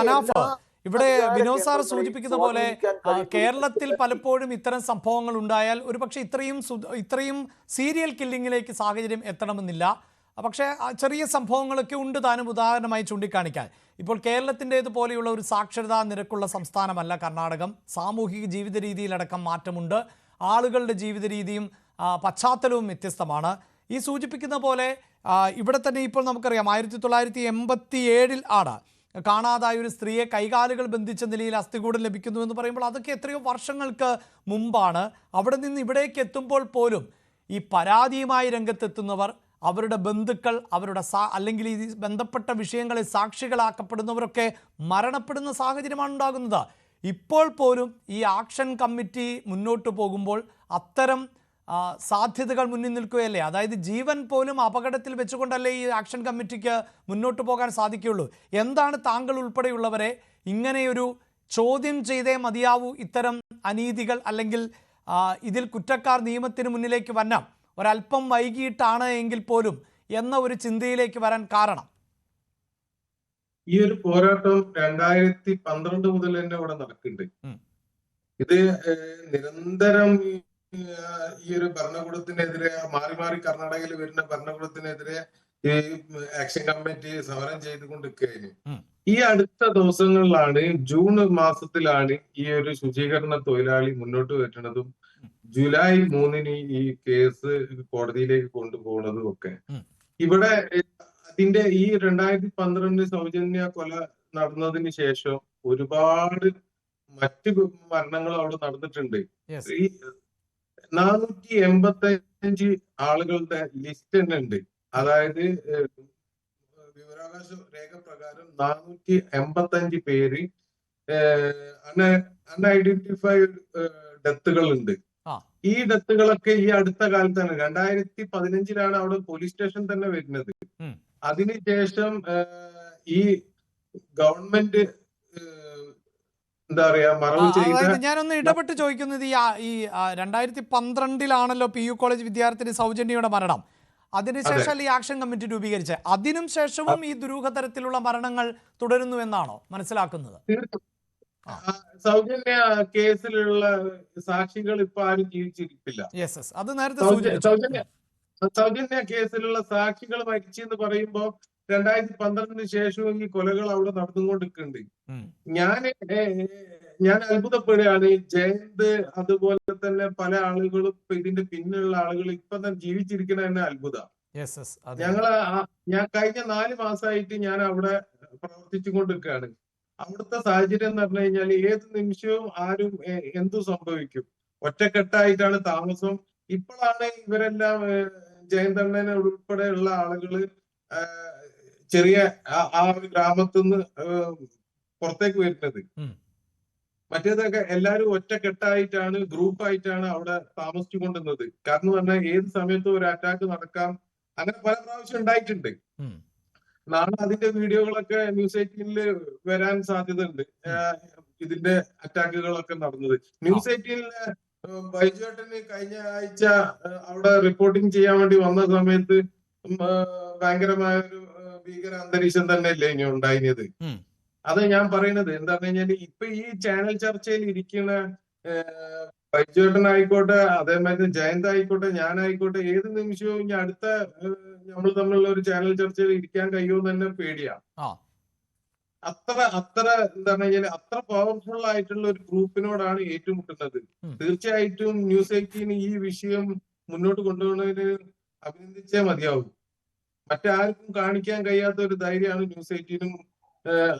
മനാഫ് ഇവിടെ വിനോദ് സാർ സൂചിപ്പിക്കുന്ന പോലെ കേരളത്തിൽ പലപ്പോഴും ഇത്തരം സംഭവങ്ങൾ ഉണ്ടായാൽ ഒരുപക്ഷെ ഇത്രയും ഇത്രയും സീരിയൽ കില്ലിങ്ങിലേക്ക് സാഹചര്യം എത്തണമെന്നില്ല. പക്ഷേ ചെറിയ സംഭവങ്ങളൊക്കെ ഉണ്ട് താനും ഉദാഹരണമായി ചൂണ്ടിക്കാണിക്കാൻ. ഇപ്പോൾ കേരളത്തിന്റേതുപോലെയുള്ള ഒരു സാക്ഷരതാ നിരക്കുള്ള സംസ്ഥാനമല്ല കർണാടകം. സാമൂഹിക ജീവിത രീതിയിലടക്കം മാറ്റമുണ്ട്. ആളുകളുടെ ജീവിത രീതിയും പശ്ചാത്തലവും വ്യത്യസ്തമാണ്. ഈ സൂചിപ്പിക്കുന്ന പോലെ ഇവിടെ തന്നെ ഇപ്പോൾ നമുക്കറിയാം ആയിരത്തി തൊള്ളായിരത്തി എൺപത്തി ഏഴിൽ ആണ് കാണാതായ ഒരു സ്ത്രീയെ കൈകാലുകൾ ബന്ധിച്ച നിലയിൽ അസ്ഥികൂടം ലഭിക്കുന്നു എന്ന് പറയുമ്പോൾ അതൊക്കെ എത്രയോ വർഷങ്ങൾക്ക് മുമ്പാണ്. അവിടെ നിന്ന് ഇവിടേക്ക് എത്തുമ്പോൾ പോലും ഈ പരാതിയുമായി രംഗത്തെത്തുന്നവർ അവരുടെ ബന്ധുക്കൾ അവരുടെ സാ അല്ലെങ്കിൽ ഈ ബന്ധപ്പെട്ട വിഷയങ്ങളിൽ സാക്ഷികളാക്കപ്പെടുന്നവരൊക്കെ മരണപ്പെടുന്ന സാഹചര്യമാണ് ഉണ്ടാകുന്നത്. ഇപ്പോൾ പോലും ഈ ആക്ഷൻ കമ്മിറ്റി മുന്നോട്ട് പോകുമ്പോൾ അത്തരം സാധ്യതകൾ മുന്നിൽ നിൽക്കുകയല്ലേ? അതായത് ജീവൻ പോലും അപകടത്തിൽ വെച്ചുകൊണ്ടല്ലേ ഈ ആക്ഷൻ കമ്മിറ്റിക്ക് മുന്നോട്ട് പോകാൻ സാധിക്കുകയുള്ളൂ. എന്താണ് താങ്കൾ ഉൾപ്പെടെയുള്ളവരെ ഇങ്ങനെയൊരു ചോദ്യം ചെയ്തേ മതിയാവൂ ഇത്തരം അനീതികൾ അല്ലെങ്കിൽ ഇതിൽ കുറ്റക്കാർ നിയമത്തിന് മുന്നിലേക്ക് വന്നാം ഒരല്പം വൈകിട്ടാണ് എങ്കിൽ പോലും എന്ന ഒരു ചിന്തയിലേക്ക് വരാൻ കാരണം? ഈ ഒരു പോരാട്ടം രണ്ടായിരത്തി പന്ത്രണ്ട് മുതൽ തന്നെ ഇവിടെ നടക്കുന്നുണ്ട്. ഇത് നിരന്തരം ഈ ഒരു ഭരണകൂടത്തിനെതിരെ മാറി മാറി കർണാടകയിൽ വരുന്ന ഭരണകൂടത്തിനെതിരെ ഈ ആക്ഷൻ കമ്മിറ്റി സമരം ചെയ്തുകൊണ്ടിരിക്കുകയായിരുന്നു. ഈ അടുത്ത ദിവസങ്ങളിലാണ് ജൂൺ മാസത്തിലാണ് ഈ ഒരു ശുചീകരണ തൊഴിലാളി മുന്നോട്ട് വരുന്നതും ജൂലൈ മൂന്നിന് ഈ കേസ് കോടതിയിലേക്ക് കൊണ്ടുപോകുന്നതും ഒക്കെ. ഇവിടെ അതിന്റെ ഈ രണ്ടായിരത്തി പന്ത്രണ്ട് സൗജന്യ കൊല നടന്നതിന് ശേഷം ഒരുപാട് മറ്റ് മരണങ്ങൾ അവിടെ നടന്നിട്ടുണ്ട്. ഈ നാനൂറ്റി എൺപത്തി അഞ്ച് ആളുകളുടെ ലിസ്റ്റ് തന്നെ ഉണ്ട്. അതായത് വിവരാവകാശ രേഖ പ്രകാരം നാനൂറ്റി എൺപത്തി അഞ്ച് പേര് അൺഐഡന്റിഫൈഡ് ഡെത്തുകൾ ഉണ്ട്. ഈ ഡെത്തുകളൊക്കെ ഈ അടുത്ത കാലത്താണ്. രണ്ടായിരത്തി പതിനഞ്ചിലാണ് അവിടെ പോലീസ് സ്റ്റേഷൻ തന്നെ വരുന്നത്. അതിനുശേഷം ഈ ഗവൺമെന്റ് എന്താ പറയാ മറവ് അതായത് ഞാനൊന്ന് ഇടപെട്ട് ചോദിക്കുന്നത് ഈ ഈ രണ്ടായിരത്തി പന്ത്രണ്ടിലാണല്ലോ പി യു കോളേജ് വിദ്യാർത്ഥിനി സൗജന്യയുടെ മരണം. അതിനുശേഷം ഈ ആക്ഷൻ കമ്മിറ്റി രൂപീകരിച്ചത്? അതിനും ശേഷവും ഈ ദുരൂഹ തരത്തിലുള്ള മരണങ്ങൾ തുടരുന്നു എന്നാണോ മനസ്സിലാക്കുന്നത്? സൗജന്യ കേസിലുള്ള സാക്ഷികൾ ഇപ്പൊ ആരും ജീവിച്ചിരിപ്പില്ല. അത് നേരത്തെ സൗജന്യ സൗജന്യ കേസിലുള്ള സാക്ഷികൾ മരിച്ചെന്ന് പറയുമ്പോ രണ്ടായിരത്തി പന്ത്രണ്ടിന് ശേഷവും ഈ കൊലകൾ അവിടെ നടന്നുകൊണ്ടിരിക്കുന്നുണ്ട്. ഞാൻ ഞാൻ അത്ഭുതപ്പെടുകയാണ്. ജയന്ത് അതുപോലെ തന്നെ പല ആളുകളും ഇതിന്റെ പിന്നിലുള്ള ആളുകൾ ഇപ്പൊ തന്നെ ജീവിച്ചിരിക്കണ തന്നെ അത്ഭുതം. ഞങ്ങൾ ഞാൻ കഴിഞ്ഞ നാല് മാസമായിട്ട് ഞാൻ അവിടെ പ്രവർത്തിച്ചു കൊണ്ടിരിക്കുകയാണ് അവിടുത്തെ സാഹചര്യം എന്ന് പറഞ്ഞു കഴിഞ്ഞാൽ ഏത് നിമിഷവും ആരും എന്തു സംഭവിക്കും? ഒറ്റക്കെട്ടായിട്ടാണ് താമസം. ഇപ്പോഴാണ് ഇവരെല്ലാം ജയന്തണ്ണനെ ഉൾപ്പെടെയുള്ള ആളുകൾ ചെറിയ ആ- ഒരു ഗ്രാമത്തിൽ നിന്ന് പുറത്തേക്ക് വരുന്നത്. മറ്റേതൊക്കെ എല്ലാവരും ഒറ്റക്കെട്ടായിട്ടാണ് ഗ്രൂപ്പായിട്ടാണ് അവിടെ താമസിച്ചു കൊണ്ടിരുന്നത് കാരണം പറഞ്ഞാൽ ഏത് സമയത്തും ഒരു അറ്റാക്ക് നടക്കാം. അങ്ങനെ പല പ്രാവശ്യം ഉണ്ടായിട്ടുണ്ട്. നാളെ അതിന്റെ വീഡിയോകളൊക്കെ ന്യൂസ് എയ്റ്റീനിൽ വരാൻ സാധ്യതയുണ്ട്. ഉണ്ട് ഇതിന്റെ അറ്റാക്കുകളൊക്കെ നടന്നത്. ന്യൂസ് എയ്റ്റീനിലെ ബൈജുവേട്ടന് കഴിഞ്ഞ ആഴ്ച അവിടെ റിപ്പോർട്ടിംഗ് ചെയ്യാൻ വേണ്ടി വന്ന സമയത്ത് ഭയങ്കരമായ ഒരു ഭീകര അന്തരീക്ഷം തന്നെ അല്ലേ ഇനി ഉണ്ടായിരുന്നത്? അത് ഞാൻ പറയുന്നത്. എന്താന്ന് കഴിഞ്ഞാൽ ഇപ്പൊ ഈ ചാനൽ ചർച്ചയിൽ ഇരിക്കുന്ന ബൈജേട്ടൻ ആയിക്കോട്ടെ അതേമാതിരി ജയന്ത് ആയിക്കോട്ടെ ഞാനായിക്കോട്ടെ ഏത് നിമിഷവും ഇനി അടുത്ത നമ്മൾ തമ്മിലുള്ള ഒരു ചാനൽ ചർച്ചയിൽ ഇരിക്കാൻ കഴിയുമെന്ന് തന്നെ പേടിയാണ് അത്ര അത്ര എന്താണ് കഴിഞ്ഞാൽ അത്ര പവർഫുൾ ആയിട്ടുള്ള ഒരു ഗ്രൂപ്പിനോടാണ് ഏറ്റുമുട്ടുന്നത്. തീർച്ചയായിട്ടും ന്യൂസ് എയ്റ്റീൻ ഈ വിഷയം മുന്നോട്ട് കൊണ്ടുപോകുന്നതിന് അഭിനന്ദിച്ചേ മതിയാവും. മറ്റാർക്കും കാണിക്കാൻ കഴിയാത്ത ഒരു ധൈര്യമാണ് ന്യൂസ് എയ്റ്റീനും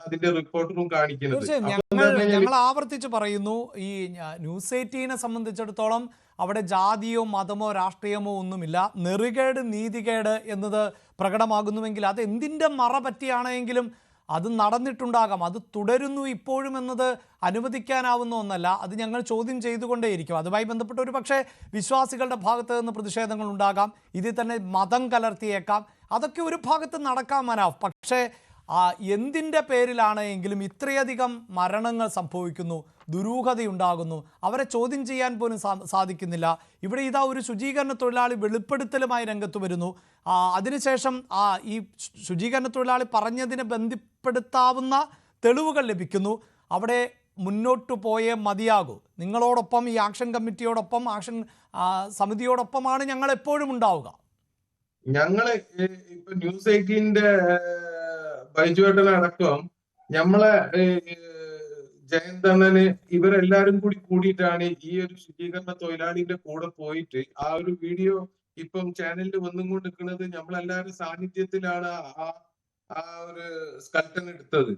അതിന്റെ റിപ്പോർട്ടറും കാണിക്കുന്നത്. ഞങ്ങൾ ഞങ്ങൾ ആവർത്തിച്ച് പറയുന്നു ഈ ന്യൂസ് എയ്റ്റീനെ സംബന്ധിച്ചിടത്തോളം അവിടെ ജാതിയോ മതമോ രാഷ്ട്രീയമോ ഒന്നുമില്ല. നെറികേട് നീതികേട് എന്നത് പ്രകടമാകുന്നുവെങ്കിൽ അത് എന്തിന്റെ മറ പറ്റിയാണെങ്കിലും അത് നടന്നിട്ടുണ്ടാകാം. അത് തുടരുന്നു ഇപ്പോഴും എന്നത് അനുവദിക്കാനാവുന്ന ഒന്നല്ല. അത് ഞങ്ങൾ ചോദ്യം ചെയ്തുകൊണ്ടേയിരിക്കും. അതുമായി ബന്ധപ്പെട്ട് ഒരു പക്ഷേ വിശ്വാസികളുടെ ഭാഗത്ത് നിന്ന് പ്രതിഷേധങ്ങൾ ഉണ്ടാകാം. ഇതിൽ തന്നെ മതം കലർത്തിയേക്കാം. അതൊക്കെ ഒരു ഭാഗത്ത് നടക്കാൻ മനാവ് പക്ഷേ എന്തിന്റെ പേരിലാണ് എങ്കിലും ഇത്രയധികം മരണങ്ങൾ സംഭവിക്കുന്നു ദുരൂഹതയുണ്ടാകുന്നു അവരെ ചോദ്യം ചെയ്യാൻ പോലും സാധിക്കുന്നില്ല. ഇവിടെ ഇതാ ഒരു ശുചീകരണ തൊഴിലാളി വെളിപ്പെടുത്തലുമായി രംഗത്ത് വരുന്നു. അതിനുശേഷം ആ ഈ ശുചീകരണ തൊഴിലാളി പറഞ്ഞതിനെ ബന്ധപ്പെടുത്താവുന്ന തെളിവുകൾ ലഭിക്കുന്നു. അവിടെ മുന്നോട്ട് പോയേ മതിയാകൂ. നിങ്ങളോടൊപ്പം ഈ ആക്ഷൻ കമ്മിറ്റിയോടൊപ്പം ആക്ഷൻ സമിതിയോടൊപ്പമാണ് ഞങ്ങൾ എപ്പോഴും ഉണ്ടാവുക. ഞങ്ങൾ ഇപ്പൊ ന്യൂസ് എയ്റ്റീന്റെ ബൈജുവേട്ടനടക്കം ഞമ്മളെ ഏ, ജയന്തണ്ണന് ഇവരെല്ലാരും കൂടി കൂടിയിട്ടാണ് ഈ ഒരു ശുചീകരണ തൊഴിലാളിന്റെ കൂടെ പോയിട്ട് ആ ഒരു വീഡിയോ ഇപ്പം ചാനലിൽ വന്നും കൊണ്ട് നിൽക്കുന്നത് നമ്മളെല്ലാരും സാന്നിധ്യത്തിലാണ് ആ ആ ഒരു സ്കൾട്ടൻ എടുത്തത്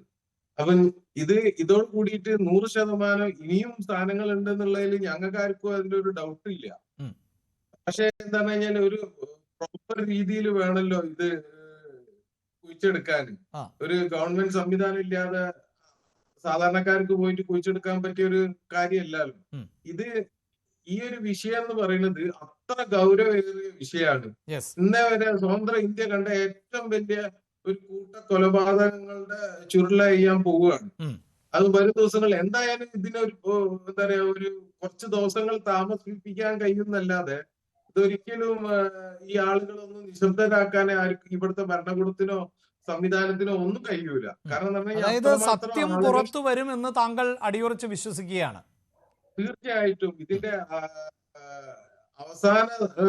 അപ്പം ഇത് ഇതോട് കൂടിയിട്ട് നൂറ് ശതമാനം ഇനിയും സ്ഥാനങ്ങൾ ഉണ്ടെന്നുള്ളതിൽ ഞങ്ങൾക്കാർക്കും ഒരു ഡൗട്ട് ഇല്ല. പക്ഷെ എന്താണ് കഴിഞ്ഞാൽ ഒരു പ്രോപ്പർ രീതിയിൽ വേണമല്ലോ ഇത് കുഴിച്ചെടുക്കാൻ. ഒരു ഗവൺമെന്റ് സംവിധാനം ഇല്ലാതെ സാധാരണക്കാർക്ക് പോയിട്ട് കുഴിച്ചെടുക്കാൻ പറ്റിയ ഒരു കാര്യമല്ലല്ലോ. ഇത് ഈ ഒരു വിഷയം എന്ന് പറയുന്നത് അത്ര ഗൗരവേറിയ വിഷയമാണ്. ഇന്നേ വരെ സ്വതന്ത്ര ഇന്ത്യ കണ്ട ഏറ്റവും വലിയ ഒരു കൂട്ട കൊലപാതകങ്ങളുടെ ചുരുള ചെയ്യാൻ പോവുകയാണ്. അത് വരും ദിവസങ്ങൾ എന്തായാലും ഇതിനൊരു എന്താ പറയാ ഒരു കുറച്ച് ദിവസങ്ങൾ താമസിപ്പിക്കാൻ കഴിയുന്നല്ലാതെ ഇതൊരിക്കലും ആ, ഈ ആളുകളൊന്നും നിശബ്ദരാക്കാനേ ആർക്കും ഇവിടുത്തെ ഭരണകൂടത്തിനോ സംവിധാനത്തിനോ ഒന്നും കഴിയൂല. കാരണം അതായത് സത്യം പുറത്തു വരും എന്ന് താങ്കൾ അടിയുറച്ച് വിശ്വസിക്കുകയാണ്. തീർച്ചയായിട്ടും. ഇതിന്റെ അവസാന ആ,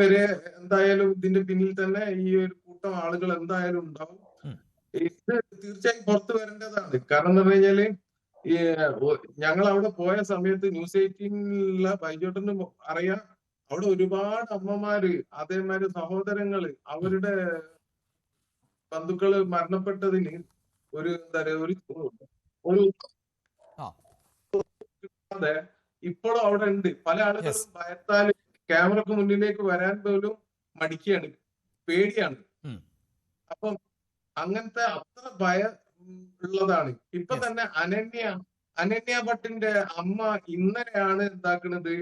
വരെ എന്തായാലും ഇതിന്റെ പിന്നിൽ തന്നെ ഈ ഒരു കൂട്ടം ആളുകൾ എന്തായാലും ഉണ്ടാവും. ഇത് തീർച്ചയായും പുറത്തു വരേണ്ടതാണ്. കാരണം എന്ന് പറഞ്ഞു കഴിഞ്ഞാൽ ഈ ഞങ്ങൾ അവിടെ പോയ സമയത്ത് ന്യൂസ് എയ്റ്റീനിലുള്ള ബൈജോട്ടിന് അറിയാം. അവിടെ ഒരുപാട് അമ്മമാര് അതേമാതിരി സഹോദരങ്ങൾ അവരുടെ ബന്ധുക്കൾ മരണപ്പെട്ടതിന് ഒരു എന്താ പറയാ ഒരു ഒരു. അതെ ഇപ്പോഴും അവിടെ ഉണ്ട്. പല ആളുകളും ഭയത്താൽ ഭയത്താൽ ക്യാമറക്ക് മുന്നിലേക്ക് വരാൻ പോലും മടിക്കുകയാണ് പേടിയാണ്. അപ്പം അങ്ങനത്തെ അത്ര ഭയം ഉള്ളതാണ്. ഇപ്പൊ തന്നെ അനന്യ അനന്യ ഭട്ടിന്റെ അമ്മ ഇന്നലെയാണ് എന്താക്കുന്നത്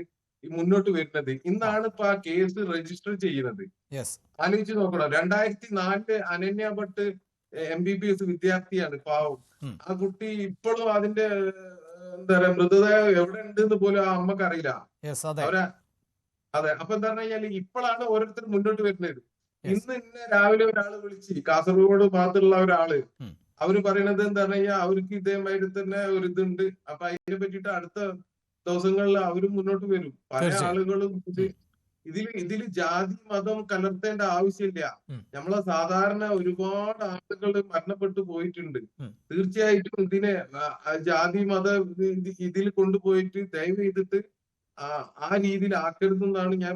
മുന്നോട്ട് വരുന്നത്. ഇന്നാണ് ഇപ്പൊ ആ കേസ് രജിസ്റ്റർ ചെയ്യുന്നത്. ആലോചിച്ച് നോക്കണം? രണ്ടായിരത്തി നാലിൽ Ananya Bhatt M B B S വിദ്യാർത്ഥിയാണ് പാവം. ആ കുട്ടി ഇപ്പോഴും അതിന്റെ എന്താ പറയാ മൃതദേഹം എവിടെ ഉണ്ട് എന്ന് പോലും ആ അമ്മയ്ക്ക് അറിയില്ല. അവരെ അതെ. അപ്പൊ എന്താ പറഞ്ഞു കഴിഞ്ഞാൽ ഇപ്പോഴാണ് ഓരോരുത്തർ മുന്നോട്ട് വരുന്നത്. ഇന്ന് ഇന്ന് രാവിലെ ഒരാൾ വിളിച്ച് കാസർഗോഡ് ഭാഗത്തുള്ള ഒരാൾ അവർ പറയണത് എന്താ പറഞ്ഞാൽ അവർക്ക് ഇതേമാതിരി തന്നെ ഒരു ഇതുണ്ട്. അപ്പൊ അതിനെ പറ്റിയിട്ട് അടുത്ത ദിവസങ്ങളിൽ അവരും മുന്നോട്ട് വരും. പല ആളുകളും ഇത് ഇതിൽ ഇതിൽ ജാതി മതം കലർത്തേണ്ട ആവശ്യമില്ല. നമ്മളെ സാധാരണ ഒരുപാട് ആളുകൾ മരണപ്പെട്ടു പോയിട്ടുണ്ട്. തീർച്ചയായിട്ടും ഇതിനെ ജാതി മത ഇതിൽ കൊണ്ടുപോയിട്ട് ദയവ് ചെയ്തിട്ട് ആ രീതിയിൽ ആക്കരുതെന്നാണ് ഞാൻ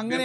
അങ്ങനെ